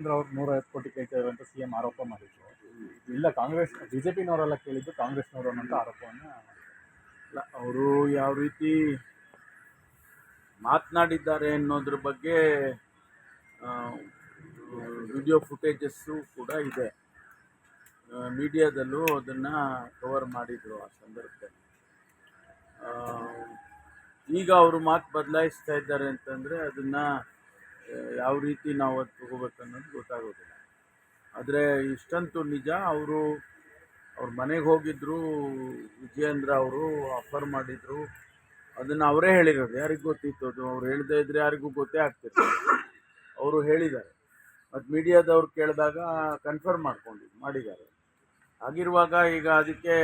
ಅವ್ರು ನೂರೈವತ್ತು ಕೋಟಿ ಕೇಳ್ತಿದ್ದಾರೆ ಅಂತ ಸಿ ಎಂ ಆರೋಪ ಮಾಡಿದ್ರು. ಇಲ್ಲ, ಕಾಂಗ್ರೆಸ್ ಬಿಜೆಪಿನವರೆಲ್ಲ ಕೇಳಿದ್ದು ಕಾಂಗ್ರೆಸ್ನವರು ಅನ್ನೋಂಥ ಆರೋಪವನ್ನು ಇಲ್ಲ, ಅವರು ಯಾವ ರೀತಿ ಮಾತನಾಡಿದ್ದಾರೆ ಅನ್ನೋದ್ರ ಬಗ್ಗೆ ವಿಡಿಯೋ ಫುಟೇಜಸ್ಸು ಕೂಡ ಇದೆ. ಮೀಡಿಯಾದಲ್ಲೂ ಅದನ್ನು ಕವರ್ ಮಾಡಿದರು ಆ ಸಂದರ್ಭದಲ್ಲಿ. ಈಗ ಅವರು ಮಾತು ಬದಲಾಯಿಸ್ತಾ ಇದ್ದಾರೆ ಅಂತಂದರೆ ಅದನ್ನು ಯಾವ ರೀತಿ ನಾವು ಅದು ತಗೋಬೇಕು ಅನ್ನೋದು ಗೊತ್ತಾಗೋದಿಲ್ಲ. ಆದರೆ ಇಷ್ಟಂತೂ ನಿಜ, ಅವರು ಅವ್ರ ಮನೆಗೆ ಹೋಗಿದ್ರು, ವಿಜಯೇಂದ್ರ ಅವರು ಆಫರ್ ಮಾಡಿದರು. ಅದನ್ನು ಅವರೇ ಹೇಳಿರೋದು, ಯಾರಿಗೂ ಗೊತ್ತಿತ್ತು ಅದು? ಅವ್ರು ಹೇಳದೇ ಇದ್ದರೆ ಯಾರಿಗೂ ಗೊತ್ತೇ ಆಗ್ತಿತ್ತು ಅವರು ಹೇಳಿದ್ದಾರೆ. ಮತ್ತು ಮೀಡಿಯಾದವ್ರು ಕೇಳಿದಾಗ ಕನ್ಫರ್ಮ್ ಮಾಡ್ಕೊಂಡಿದ್ದು ಮಾಡಿದ್ದಾರೆ. ಆಗಿರುವಾಗ ಈಗ ಅದಕ್ಕೆ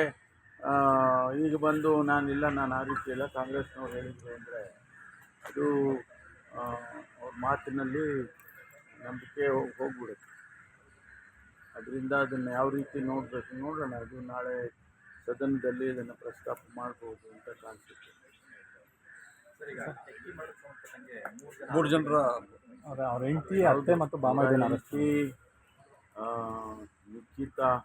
ಈಗ ಬಂದು ನಾನಿಲ್ಲ, ನಾನು ಆ ರೀತಿ ಇಲ್ಲ. ಕಾಂಗ್ರೆಸ್ನವ್ರು ಹೇಳಿದ್ರು ಅಂದರೆ ಅದು ಅವ್ರ ಮಾತಿನಲ್ಲಿ ನಂಬಿಕೆ ಹೋಗ್- ಹೋಗ್ಬಿಡುತ್ತೆ. ಅದರಿಂದ ಅದನ್ನು ಯಾವ ರೀತಿ ನೋಡಬೇಕು ನೋಡೋಣ. ಅದು ನಾಳೆ ಸದನದಲ್ಲಿ ಇದನ್ನು ಪ್ರಸ್ತಾಪ ಮಾಡ್ಬೋದು ಅಂತ ಕಾಣಿಸುತ್ತೆ. ಮೂರು ಜನರ ಅವ್ರ ಹೆಂಡತಿ ಅತ್ತೆ ಮತ್ತು ಬಾಮೈದಿನ ಹೆಂಡತಿ ನಿಖಿತಾ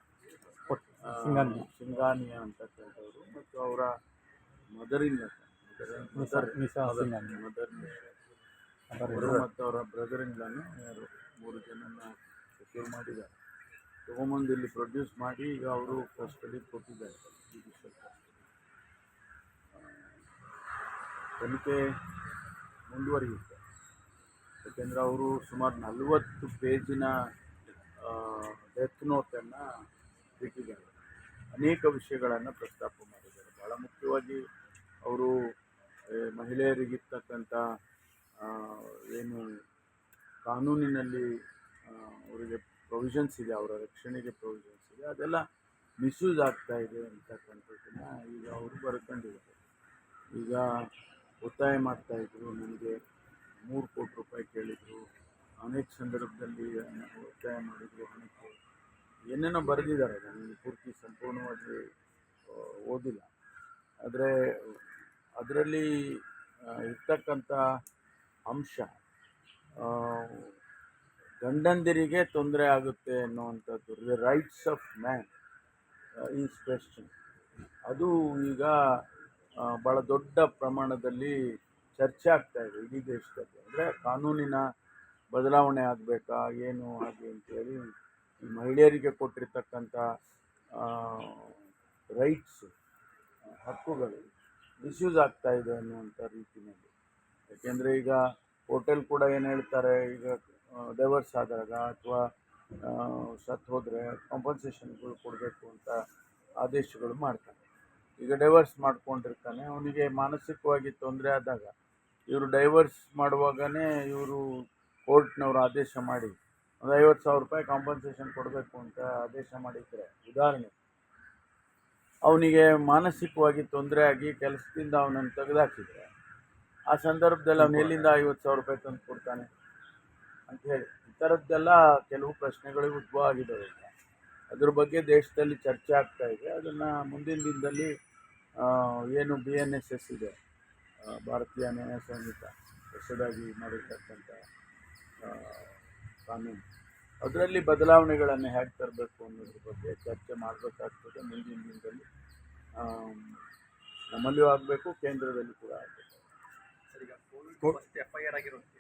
ಸಿಂಗಾನಿ. ಸಿಂಗಾನಿಯಾ. ಅಂತಕ್ಕಂಥವ್ರು ಮತ್ತು ಅವರ ಮದರಿನ್ ಮದರ್ ಮದರ್ ಮತ್ತು ಅವರ ಬ್ರದರ್ ಇನ್ಲಾನು ಯಾರು ಮೂರು ಜನನ ಸೆಕ್ಯೂರ್ ಮಾಡಿದ್ದಾರೆ. ತೊಗೊಂಬಂದು ಇಲ್ಲಿ ಪ್ರೊಡ್ಯೂಸ್ ಮಾಡಿ ಈಗ ಅವರು ಕಸ್ಟಡಿ ಕೊಟ್ಟಿದ್ದಾರೆ. ತನಿಖೆ ಮುಂದುವರಿಯುತ್ತೆ. ಯಾಕೆಂದರೆ ಅವರು ಸುಮಾರು ನಲವತ್ತು ಪೇಜಿನ ಡೆತ್ ನೋಟನ್ನು ಬಿಟ್ಟಿದ್ದಾರೆ. ಅನೇಕ ವಿಷಯಗಳನ್ನು ಪ್ರಸ್ತಾಪ ಮಾಡಿದ್ದಾರೆ. ಭಾಳ ಮುಖ್ಯವಾಗಿ ಅವರು ಮಹಿಳೆಯರಿಗೆ ಮಹಿಳೆಯರಿಗಿರ್ತಕ್ಕಂಥ ಏನು, ಕಾನೂನಿನಲ್ಲಿ ಅವರಿಗೆ ಪ್ರೊವಿಷನ್ಸ್ ಇದೆ, ಅವರ ರಕ್ಷಣೆಗೆ ಪ್ರೊವಿಷನ್ಸ್ ಇದೆ, ಅದೆಲ್ಲ ಮಿಸ್ಯೂಸ್ ಆಗ್ತಾ ಇದೆ ಅಂತಕ್ಕಂಥದ್ದನ್ನು ಈಗ ಅವರು ಬರ್ಕೊಂಡಿದ್ದಾರೆ. ಈಗ ಒತ್ತಾಯ ಮಾಡ್ತಾಯಿದ್ರು ನನಗೆ ಮೂರು ಕೋಟಿ ರೂಪಾಯಿ ಕೇಳಿದರು, ಅನೇಕ ಸಂದರ್ಭದಲ್ಲಿ ಒತ್ತಾಯ ಮಾಡಿದರು ಹಣಕ್ಕೆ ಏನೇನೋ ಬರೆದಿದ್ದಾರೆ ನನಗೆ ಪೂರ್ತಿ ಸಂಪೂರ್ಣವಾಗಿ ಓದಿಲ್ಲ. ಆದರೆ, ಅದರಲ್ಲಿ ಇರ್ತಕ್ಕಂಥ ಅಂಶ. ಗಂಡಂದಿರಿಗೆ ತೊಂದರೆ ಆಗುತ್ತೆ ಅನ್ನುವಂಥದ್ದು the rights of man is question ಅದು ಈಗ ಭಾಳ ದೊಡ್ಡ ಪ್ರಮಾಣದಲ್ಲಿ ಚರ್ಚೆ ಆಗ್ತಾ ಇದೆ ಇಡೀ ದೇಶದಲ್ಲಿ. ಅಂದರೆ ಕಾನೂನಿನ ಬದಲಾವಣೆ ಆಗಬೇಕಾ, ಏನು ಹಾಗೆ ಅಂತೇಳಿ ಮಹಿಳೆಯರಿಗೆ ಕೊಟ್ಟಿರ್ತಕ್ಕಂಥ ರೈಟ್ಸ್ ಹಕ್ಕುಗಳು ಮಿಸ್ಯೂಸ್ ಆಗ್ತಾ ಇದೆ ಅನ್ನುವಂಥ ರೀತಿಯಲ್ಲಿ. ಯಾಕೆಂದರೆ ಈಗ ಹೋಟೆಲ್ ಕೂಡ ಏನು ಹೇಳ್ತಾರೆ, ಈಗ ಡೈವರ್ಸ್ ಆದಾಗ ಅಥವಾ ಸತ್ತು ಹೋದರೆ ಕಾಂಪನ್ಸೇಷನ್ಗಳು ಕೊಡಬೇಕು ಅಂತ ಆದೇಶಗಳು ಮಾಡ್ತಾರೆ. ಈಗ ಡೈವರ್ಸ್ ಮಾಡ್ಕೊಂಡಿರ್ತಾನೆ, ಅವನಿಗೆ ಮಾನಸಿಕವಾಗಿ ತೊಂದರೆ ಆದಾಗ ಇವರು ಡೈವರ್ಸ್ ಮಾಡುವಾಗನೇ ಇವರು ಕೋರ್ಟ್ನವರು ಆದೇಶ ಮಾಡಿ, ಒಂದು ಐವತ್ತು ಸಾವಿರ ರೂಪಾಯಿ ಕಾಂಪನ್ಸೇಷನ್ ಕೊಡಬೇಕು ಅಂತ ಆದೇಶ ಮಾಡಿದರೆ, ಉದಾಹರಣೆ. ಅವನಿಗೆ ಮಾನಸಿಕವಾಗಿ ತೊಂದರೆ ಆಗಿ ಕೆಲಸದಿಂದ ಅವನನ್ನು ತೆಗೆದುಹಾಕಿದ್ರೆ ಆ ಸಂದರ್ಭದಲ್ಲಿ ಅವನು ಎಲ್ಲಿಂದ ಐವತ್ತು ಸಾವಿರ ರೂಪಾಯಿ ತಂದು ಕೊಡ್ತಾನೆ ಅಂತ ಹೇಳಿ. ಈ ಥರದ್ದೆಲ್ಲ ಕೆಲವು ಪ್ರಶ್ನೆಗಳಿಗೆ ಉದ್ಭವ ಆಗಿದ್ದಾವೆ ಅದ್ರ ಬಗ್ಗೆ ದೇಶದಲ್ಲಿ ಚರ್ಚೆ ಆಗ್ತಾ ಇದೆ. ಅದನ್ನು ಮುಂದಿನ ದಿನದಲ್ಲಿ ಏನು ಬಿ ಎನ್ ಎಸ್ ಎಸ್ ಇದೆ ಭಾರತೀಯ ನ್ಯಾಯ ಸಂಹಿತ ಹೊಸದಾಗಿ ಮಾಡಿರ್ತಕ್ಕಂಥ ಕಾನೂನು. ಅದರಲ್ಲಿ ಬದಲಾವಣೆಗಳನ್ನು ಹೇಗೆ ತರಬೇಕು ಅನ್ನೋದ್ರ ಬಗ್ಗೆ ಚರ್ಚೆ ಮಾಡಬೇಕಾಗ್ತದೆ ಮುಂದಿನ ದಿನದಲ್ಲಿ. ನಮ್ಮಲ್ಲಿಯೂ ಆಗಬೇಕು, ಕೇಂದ್ರದಲ್ಲಿ ಕೂಡ ಆಗಬೇಕು. കോടതി എഫ്ഐആർ ആക്കിയിട്ടുണ്ട്